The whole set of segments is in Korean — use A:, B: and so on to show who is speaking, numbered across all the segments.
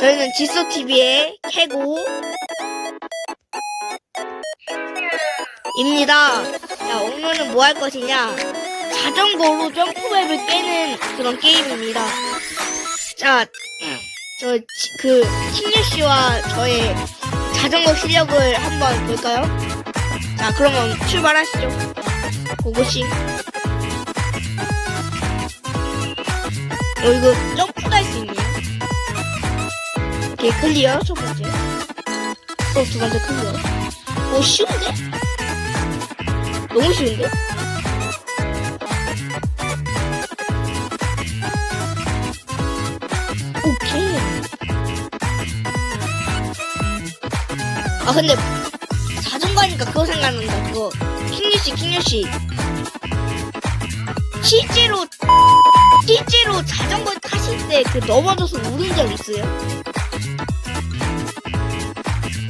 A: 저희는 지소TV의 캐고 입니다. 자, 오늘은 뭐 할 것이냐? 자전거로 점프맵을 깨는 그런 게임입니다. 자, 저, 그, 신유 씨와 저의 자전거 실력을 한번 볼까요? 자, 그러면 출발하시죠. 고고싱. 어, 이거 있네요. 오케이, 클리어, 첫 번째. 또두 번째 클리어. 오, 쉬운데? 너무 쉬운데? 오케이. 아, 근데, 자전거 하니까 그거 생각난다. 그거, 킹유씨, 킹유씨. 실제로, 실제로 자전거 타실 때 그 넘어져서 울은 적 있어요?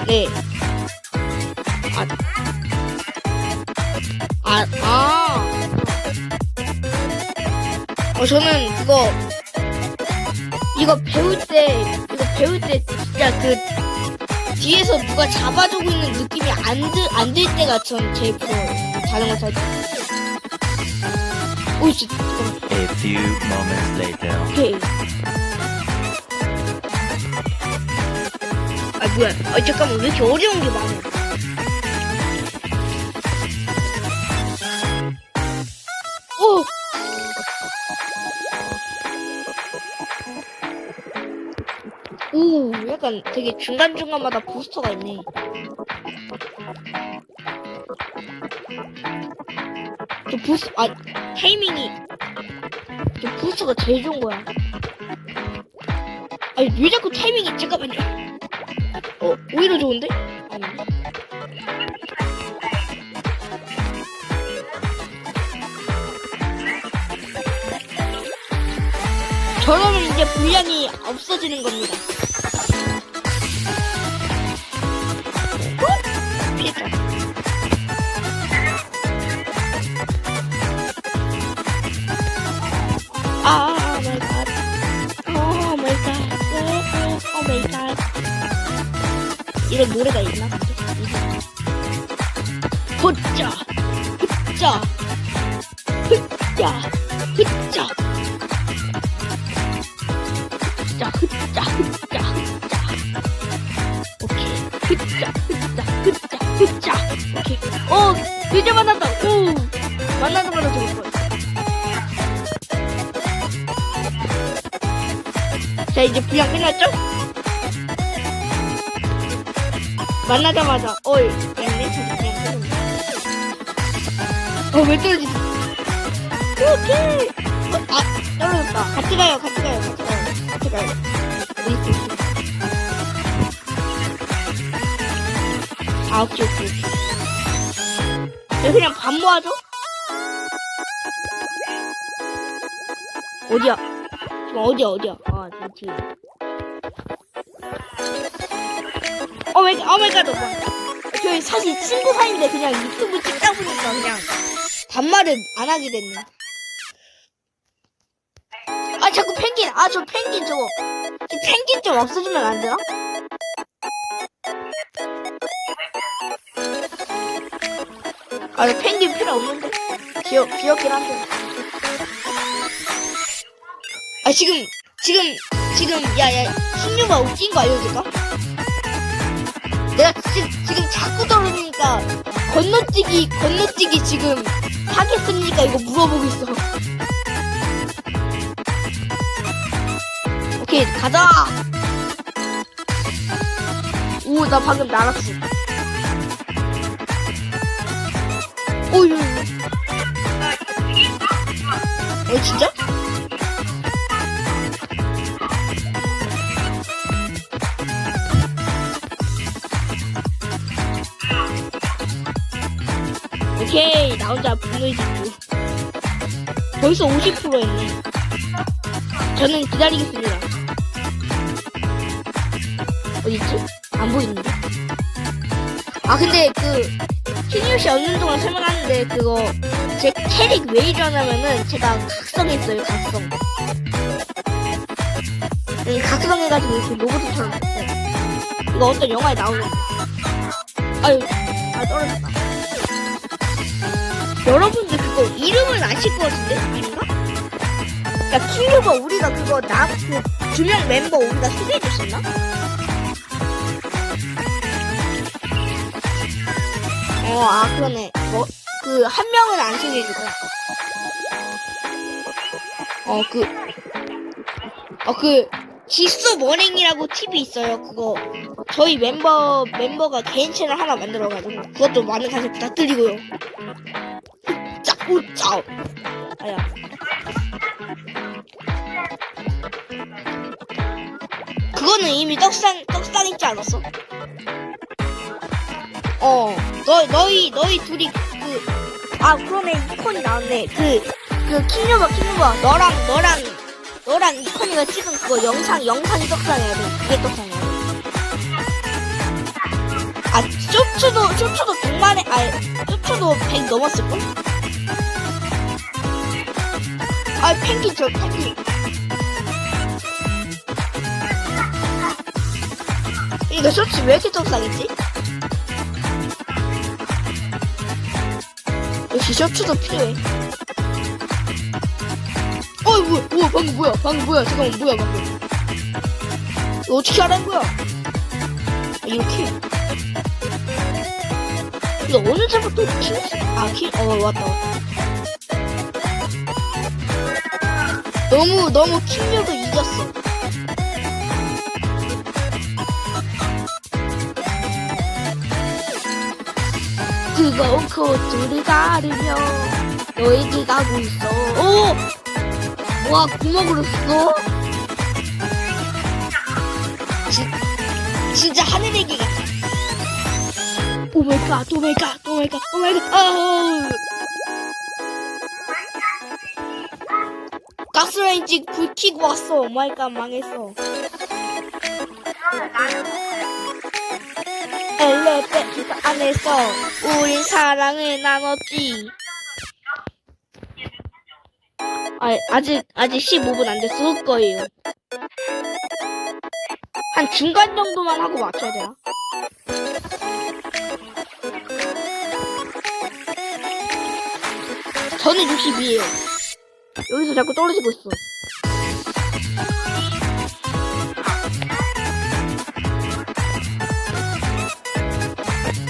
A: 네. 아, 아, 아. 어, 저는 그거, 이거 배울 때, 이거 배울 때 진짜 그, 뒤에서 누가 잡아주고 있는 느낌이 안 들, 안 들 때가 전 제일 부러워요. 자전거 탈 때. 오, 진짜.
B: A few moments later.
A: 오케이. 뭐야. 아, 잠깐만. 왜 이렇게 어려운 게 많아? 오! 오, 약간 되게 중간중간마다 부스터가 있네. 저 부스, 아, 타이밍이, 저 부스터가 제일 좋은 거야. 아니, 왜 자꾸 타이밍이, 잠깐만요. 어, 오히려 좋은데? 아니. 저러면 이제 분량이 없어지는 겁니다. 이런 노래가 있나? 헛자. 헛자. 헛자. 헛자. 자, 흑자, 흑자, 흑자. 오케이. 흑자, 흑자, 흑자, 흑자. 오케이. 어, 이제 만났다. 오. 만나자마자 죽을 거야. 자, 이제 분량 끝났죠? 만나자마자, 어이, 됐네. 다시 분량 끝났네. 어, 왜 떨어지지? 오케이. 어, 아, 떨어졌다. 같이 가요, 같이 가요, 같이 가요. 같이 가요. 있어. 아, 오케이, 오케이, 오케이. 여기 그냥 밥 모아줘? 어디야? 지금 어디야, 어디야? 아, 지금 뒤에. 어메, 어메가도 봐. 저희 사실 친구 사이인데 그냥 유튜브 찍다 보니까 그냥 반말을 안 하게 됐네. 아, 자꾸 펭귄. 아, 저 펭귄 저거. 저 펭귄 좀 없어지면 안 되나? 아, 저 펭귄 필요 없는데. 귀여, 귀엽긴 한데. 아, 지금, 지금, 지금, 야, 야, 신유가 웃긴 거 알려줄까? 내가 지금, 지금 자꾸 떨어지니까 건너뛰기, 건너뛰기 지금 하겠습니까? 이거 물어보고 있어. 오케이, 가자! 오, 나 방금 날았어. 오유. 어, 진짜? 나 혼자 집주. 벌써 50% 했네. 저는 기다리겠습니다. 어딨지? 안 보이는데? 아, 근데 그, 킹유씨 없는 동안 설명하는데, 그거, 제 캐릭 왜 이러냐면은, 제가 각성했어요, 각성. 응, 각성해가지고 이렇게 로봇처럼. 이거 어떤 영화에 나오는 거. 아유, 아, 떨어졌다. 여러분들 그거 이름을 아실 것 같은데? 아닌가? 야, 킹유버 우리가 그거 나, 그, 두 명 멤버 우리가 소개해줬었나? 어, 아, 그러네. 뭐, 그, 한 명은 안 소개해줄 거야. 어, 그, 어, 그, 기수 머랭이라고 TV 있어요. 그거, 저희 멤버, 멤버가 개인 채널 하나 만들어가지고, 그것도 많은 관심 부탁드리고요. 짜. 아야. 그거는 이미 떡상, 떡상 있지 않았어? 어, 너, 너희, 너희 둘이, 그, 아, 그러네, 이콘이 나왔네. 그, 그, 킹유버, 킹유버, 너랑, 너랑, 너랑 이콘이가 찍은 그거 영상, 영상이 떡상해야 돼. 그게 떡상이야. 아, 쇼츠도, 쇼츠도 100만에, 아, 쇼츠도 100 넘었을걸? 아, 펭귄, 저 펭귄. 이거 쇼츠 왜 이렇게 떡상했지? 역시 쇼츠도 필요해. 어이, 뭐야, 우와, 방금 뭐야, 방금 뭐야, 잠깐만, 뭐야, 방금. 이거 어떻게 하라는 거야? 아, 이렇게. 이거 어느 때부터 킹, 아, 킹, 어, 왔다, 왔다. 너무, 너무 킹력을 이겼어. 뜨거운 코트를 가르며 너에게 가고 있어. 오! 와, 구멍으로 써? 진, 진짜 하늘에게 같아. 오마이갓, 오마이갓, 오마이갓, 오마이갓, 아 가스레인지 불 켜고 왔어. 오마이갓, 망했어. 엘리베이터 안에서 우린 사랑을 나눴지. 아, 아직, 아직 15분 안 됐을 거예요. 한 중간 정도만 하고 맞춰야 되나? 저는 62에요. 여기서 자꾸 떨어지고 있어.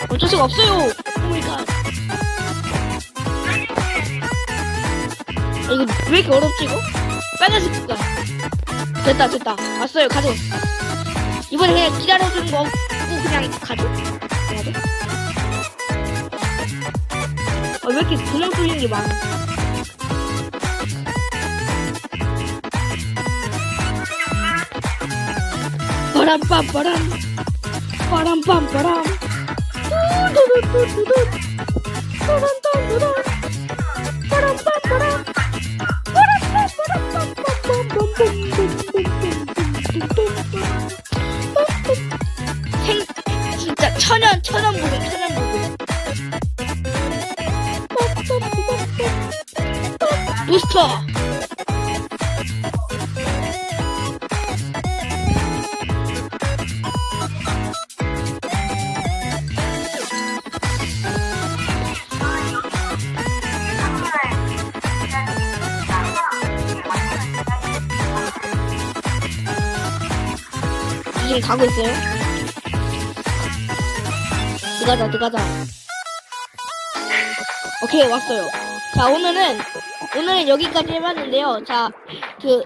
A: 어쩔 수가 없어요. 오마이갓. 아, 이거 왜 이렇게 어렵지, 이거? 빨간색 색깔. 됐다, 됐다. 왔어요, 가져. 이번에 그냥 기다려주는 거 없고 그냥 가져. 가져. 아, 왜 이렇게 구멍 뚫린 게 많아? 바람빰바람. 바람빰바람. 뚜두두두두두. 빠람 빰 빠람. 빠람 빰 빠람. 생 진짜 천연 천연 부분 천연 부분 부스터 지금 가고 있어요? 들어가자 들어가자. 오케이 왔어요. 자 오늘은 오늘은 여기까지 해봤는데요. 자 그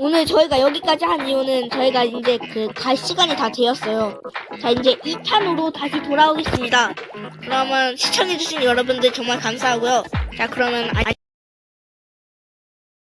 A: 오늘 저희가 여기까지 한 이유는 저희가 이제 그 갈 시간이 다 되었어요. 자 이제 2탄으로 다시 돌아오겠습니다. 그러면 시청해주신 여러분들 정말 감사하고요. 자 그러면 아-